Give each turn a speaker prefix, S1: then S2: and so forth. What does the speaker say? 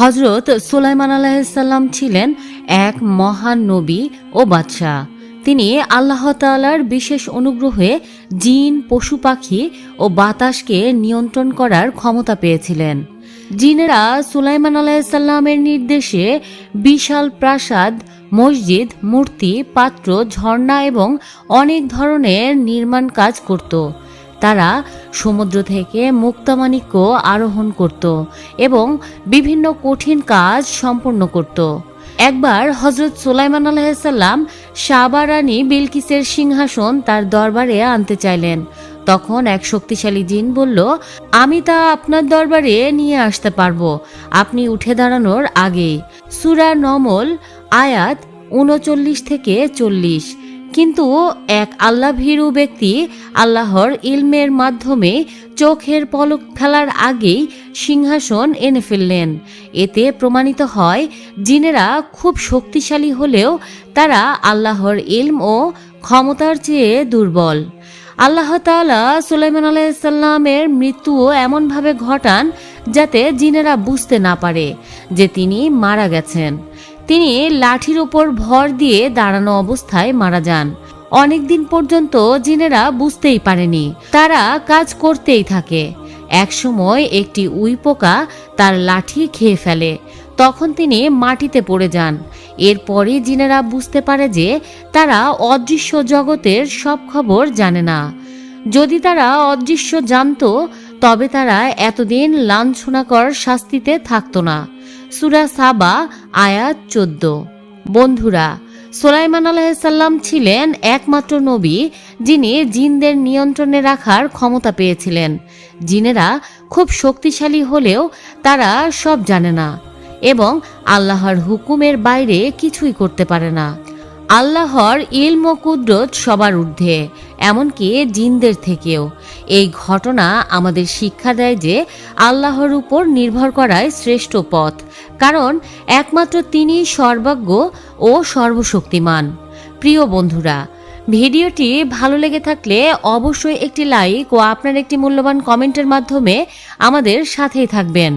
S1: হজরত সুলাইমান আলাহিসাল্লাম ছিলেন এক মহান নবী ও বাদশাহ। তিনি আল্লাহ তাআলার বিশেষ অনুগ্রহে জিন, পশু পাখি ও বাতাসকে নিয়ন্ত্রণ করার ক্ষমতা পেয়েছিলেন। জিনেরা সুলাইমান আলাহিসাল্লামের নির্দেশে বিশাল প্রাসাদ, মসজিদ, মূর্তি, পাত্র, ঝর্ণা এবং অনেক ধরনের নির্মাণ কাজ করত। তারা সমুদ্র থেকে মুক্তামাণিক্য আরোহণ করত এবং বিভিন্ন কঠিন কাজ সম্পন্ন করত। একবার হজরত সোলাইমান আলাহিসাল্লাম সাবা রানী বিলকিসের সিংহাসন তার দরবারে আনতে চাইলেন। তখন এক শক্তিশালী জিন বলল, আমি তা আপনার দরবারে নিয়ে আসতে পারব। আপনি উঠে দাঁড়ানোর আগেই। সুরা নমল, আয়াত উনচল্লিশ থেকে চল্লিশ। কিন্তু এক আল্লাহ ভীরু ব্যক্তি আল্লাহর ইলমের মাধ্যমে চোখের পলক ফেলার আগেই সিংহাসন এনে ফেললেন। এতে প্রমাণিত হয়, জিনেরা খুব শক্তিশালী হলেও তারা আল্লাহর ইলম ও ক্ষমতার চেয়ে দুর্বল। আল্লাহ তাআলা সুলাইমান আলাইসাল্লামের মৃত্যুও এমনভাবে ঘটান যাতে জিনেরা বুঝতে না পারে যে তিনি মারা গেছেন। তিনি লাঠির ওপর ভর দিয়ে দাঁড়ানো অবস্থায় মারা যান। অনেকদিন পর্যন্ত জিনেরা বুঝতেই পারেনি, তারা কাজ করতেই থাকে। একসময় একটি উই পোকা তার লাঠি খেয়ে ফেলে, তখন তিনি মাটিতে পড়ে যান। এরপরই জিনেরা বুঝতে পারে যে তারা অদৃশ্য জগতের সব খবর জানে না। যদি তারা অদৃশ্য জানতো, তবে তারা এতদিন লাঞ্ছনাকর শাস্তিতে থাকতো না। সুরা সাবা, আয়াত চোদ্দ। বন্ধুরা, সোলাইমান আলাহিসাল্লাম ছিলেন একমাত্র নবী যিনি জিনদের নিয়ন্ত্রণে রাখার ক্ষমতা পেয়েছিলেন। জিনেরা খুব শক্তিশালী হলেও তারা সব জানে না এবং আল্লাহর হুকুমের বাইরে কিছুই করতে পারে না। আল্লাহর ইলম ও কুদরত সবার ঊর্ধ্বে, এমনকি জিনদের থেকেও। এই ঘটনা আমাদের শিক্ষা দেয় যে আল্লাহর উপর নির্ভর করাই শ্রেষ্ঠ পথ, কারণ একমাত্র তিনি সর্বজ্ঞ ও সর্বশক্তিমান। প্রিয় বন্ধুরা, ভিডিওটি ভালো লেগে থাকলে অবশ্যই একটি লাইক ও আপনার একটি মূল্যবান কমেন্টের মাধ্যমে আমাদের সাথেই থাকবেন।